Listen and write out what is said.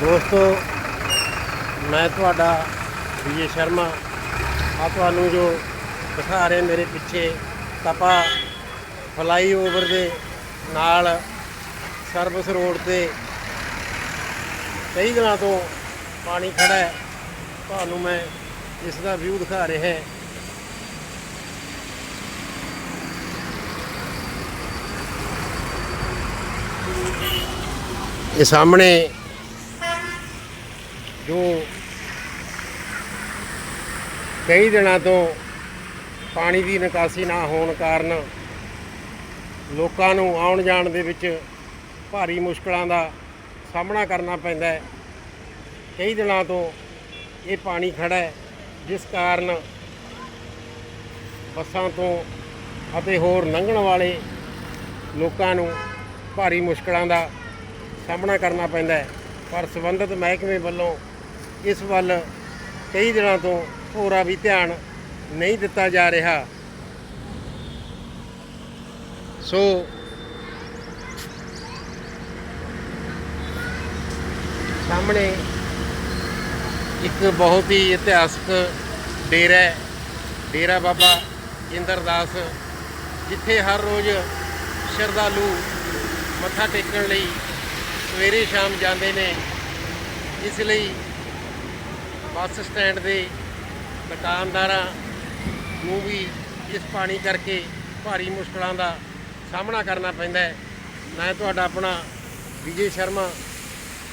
ਦੋਸਤੋ, ਮੈਂ ਤੁਹਾਡਾ ਵਿਜੇ ਸ਼ਰਮਾ। ਆ ਤੁਹਾਨੂੰ ਜੋ ਦਿਖਾ ਰਹੇ ਮੇਰੇ ਪਿੱਛੇ, ਤਪਾ ਫਲਾਈਓਵਰ ਦੇ ਨਾਲ ਸਰਵਿਸ ਰੋਡ ਤੇ ਕਈ ਦਿਨਾਂ ਤੋਂ ਪਾਣੀ ਖੜਾ ਹੈ। ਤੁਹਾਨੂੰ ਮੈਂ ਇਸ ਦਾ ਵਿਊ ਦਿਖਾ ਰਿਹਾ ਹੈ। ਇਹ ਸਾਹਮਣੇ ਜੋ ਕਈ ਦਿਨਾਂ ਤੋਂ ਪਾਣੀ ਦੀ ਨਿਕਾਸੀ ਨਾ ਹੋਣ ਕਾਰਨ ਲੋਕਾਂ ਨੂੰ ਆਉਣ ਜਾਣ ਦੇ ਵਿੱਚ ਭਾਰੀ ਮੁਸ਼ਕਲਾਂ ਦਾ ਸਾਹਮਣਾ ਕਰਨਾ ਪੈਂਦਾ ਹੈ। ਕਈ ਦਿਨਾਂ ਤੋਂ ਇਹ ਪਾਣੀ ਖੜਾ ਹੈ, ਜਿਸ ਕਾਰਨ ਬੱਸਾਂ ਤੋਂ ਅਤੇ ਹੋਰ ਲੰਘਣ ਵਾਲੇ ਲੋਕਾਂ ਨੂੰ ਭਾਰੀ ਮੁਸ਼ਕਲਾਂ ਦਾ ਸਾਹਮਣਾ ਕਰਨਾ ਪੈਂਦਾ ਹੈ। ਪਰ ਸੰਬੰਧਿਤ ਮਹਿਕਮੇ ਵੱਲੋਂ ਇਸ ਵੱਲ ਕਈ ਦਿਨਾਂ ਤੋਂ ਪੂਰਾ ਵੀ ਧਿਆਨ ਨਹੀਂ ਦਿੱਤਾ ਜਾ ਰਿਹਾ। ਸੋ ਸਾਹਮਣੇ ਇੱਕ ਬਹੁਤ ਹੀ ਇਤਿਹਾਸਕ ਡੇਰਾ ਹੈ, ਡੇਰਾ ਬਾਬਾ ਇੰਦਰਦਾਸ ਜਿੱਥੇ ਹਰ ਰੋਜ਼ ਸ਼ਰਧਾਲੂ ਮੱਥਾ ਟੇਕਣ ਲਈ ਸਵੇਰੇ ਸ਼ਾਮ ਜਾਂਦੇ ਨੇ। ਇਸ ਲਈ ਬੱਸ ਸਟੈਂਡ ਦੇ ਦੁਕਾਨਦਾਰਾਂ ਨੂੰ ਵੀ ਇਸ ਪਾਣੀ ਕਰਕੇ ਭਾਰੀ ਮੁਸ਼ਕਲਾਂ ਦਾ ਸਾਹਮਣਾ ਕਰਨਾ ਪੈਂਦਾ ਹੈ। ਮੈਂ ਤੁਹਾਡਾ ਆਪਣਾ ਵਿਜੇ ਸ਼ਰਮਾ